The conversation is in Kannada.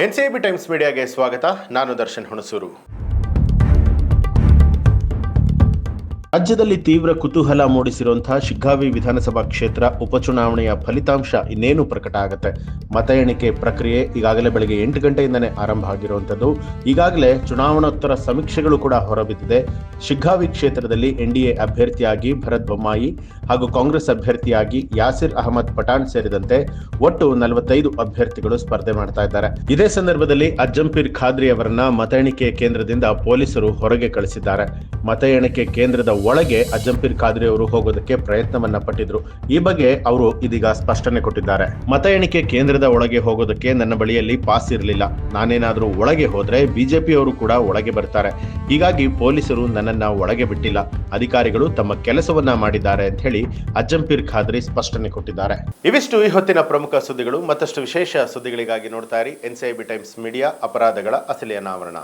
ಎನ್ಸಿಬಿ ಟೈಮ್ಸ್ ಮೀಡಿಯಾಗೆ ಸ್ವಾಗತ. ನಾನು ದರ್ಶನ್ ಹುಣಸೂರು. ರಾಜ್ಯದಲ್ಲಿ ತೀವ್ರ ಕುತೂಹಲ ಮೂಡಿಸಿರುವಂತಹ ಶಿಗ್ಗಾವಿ ವಿಧಾನಸಭಾ ಕ್ಷೇತ್ರ ಉಪಚುನಾವಣೆಯ ಫಲಿತಾಂಶ ಇನ್ನೇನು ಪ್ರಕಟ ಆಗುತ್ತೆ. ಮತ ಎಣಿಕೆ ಪ್ರಕ್ರಿಯೆ ಈಗಾಗಲೇ ಬೆಳಗ್ಗೆ ಎಂಟು ಗಂಟೆಯಿಂದನೇ ಆರಂಭ ಆಗಿರುವಂಥದ್ದು. ಈಗಾಗಲೇ ಚುನಾವಣೋತ್ತರ ಸಮೀಕ್ಷೆಗಳು ಕೂಡ ಹೊರಬಿದ್ದಿದೆ. ಶಿಗ್ಗಾವಿ ಕ್ಷೇತ್ರದಲ್ಲಿ ಎನ್ಡಿಎ ಅಭ್ಯರ್ಥಿಯಾಗಿ ಭರತ್ ಬೊಮ್ಮಾಯಿ ಹಾಗೂ ಕಾಂಗ್ರೆಸ್ ಅಭ್ಯರ್ಥಿಯಾಗಿ ಯಾಸಿರ್ ಅಹಮದ್ ಪಠಾಣ್ ಸೇರಿದಂತೆ ಒಟ್ಟು ನಲವತ್ತೈದು ಅಭ್ಯರ್ಥಿಗಳು ಸ್ಪರ್ಧೆ ಮಾಡ್ತಾ ಇದ್ದಾರೆ. ಇದೇ ಸಂದರ್ಭದಲ್ಲಿ ಅಜ್ಜಂಪೀರ್ ಖಾದ್ರಿ ಅವರನ್ನ ಮತ ಎಣಿಕೆ ಕೇಂದ್ರದಿಂದ ಪೊಲೀಸರು ಹೊರಗೆ ಕಳಿಸಿದ್ದಾರೆ. ಮತ ಎಣಿಕೆ ಕೇಂದ್ರದ ಒಳಗೆ ಅಜ್ಜಂಪೀರ್ ಖಾದ್ರಿ ಅವರು ಹೋಗೋದಕ್ಕೆ ಪ್ರಯತ್ನವನ್ನ ಪಟ್ಟಿದ್ರು. ಈ ಬಗ್ಗೆ ಅವರು ಇದೀಗ ಸ್ಪಷ್ಟನೆ ಕೊಟ್ಟಿದ್ದಾರೆ. ಮತ ಎಣಿಕೆ ಕೇಂದ್ರದ ಒಳಗೆ ಹೋಗೋದಕ್ಕೆ ನನ್ನ ಬಳಿಯಲ್ಲಿ ಪಾಸ್ ಇರಲಿಲ್ಲ. ನಾನೇನಾದ್ರೂ ಒಳಗೆ ಹೋದ್ರೆ ಬಿಜೆಪಿ ಅವರು ಕೂಡ ಒಳಗೆ ಬರ್ತಾರೆ. ಹೀಗಾಗಿ ಪೊಲೀಸರು ನನ್ನನ್ನ ಒಳಗೆ ಬಿಟ್ಟಿಲ್ಲ. ಅಧಿಕಾರಿಗಳು ತಮ್ಮ ಕೆಲಸವನ್ನ ಮಾಡಿದ್ದಾರೆ ಅಂತ ಹೇಳಿ ಅಜ್ಜಂಪೀರ್ ಖಾದ್ರಿ ಸ್ಪಷ್ಟನೆ ಕೊಟ್ಟಿದ್ದಾರೆ. ಇವಿಷ್ಟು ಈ ಹೊತ್ತಿನ ಪ್ರಮುಖ ಸುದ್ದಿಗಳು. ಮತ್ತಷ್ಟು ವಿಶೇಷ ಸುದ್ದಿಗಳಿಗಾಗಿ ನೋಡ್ತಾ ಇರಿ. ಎನ್ಸಿಐಬಿ ಟೈಮ್ಸ್ ಮೀಡಿಯಾ ಅಪರಾಧಗಳ ಅಸಲಿ ಅನಾವರಣ.